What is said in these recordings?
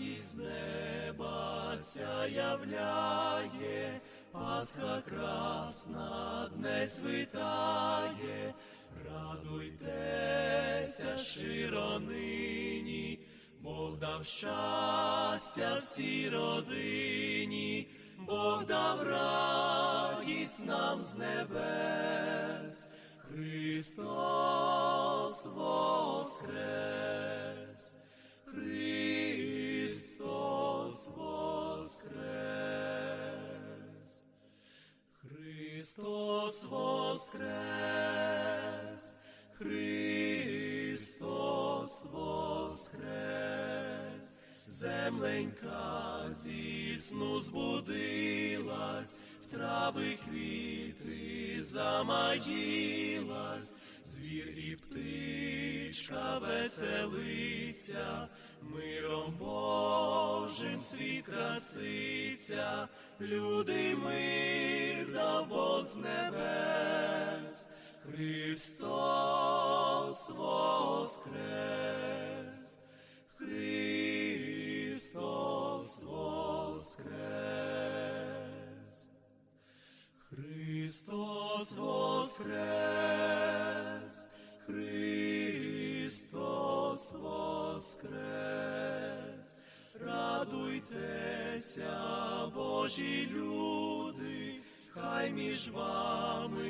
з неба ся являє, Пасха красна днесь витає, радуйтеся, широ нині, Бог дав щастя всій родині, Бог дав радість нам з небес, Христос Христос воскрес, Христос воскрес, земленька зі сну збудилась, в трави квіти замаїлась, звір і птичка веселиться, миром Світ краситься, люди мир дав Бог з небес, Христос воскрес, Христос воскрес. Христос воскрес, Христос воскрес, радуйтеся, Божі люди, хай між вами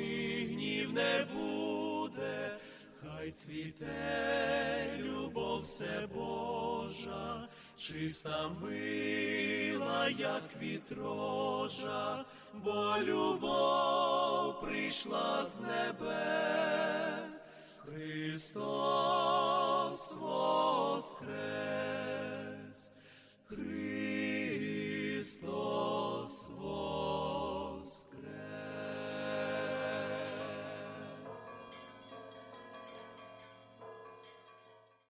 гнів не буде, хай цвіте любов все Божа, чиста мила, як вітрожа, бо любов прийшла з небес, Христос воскрес.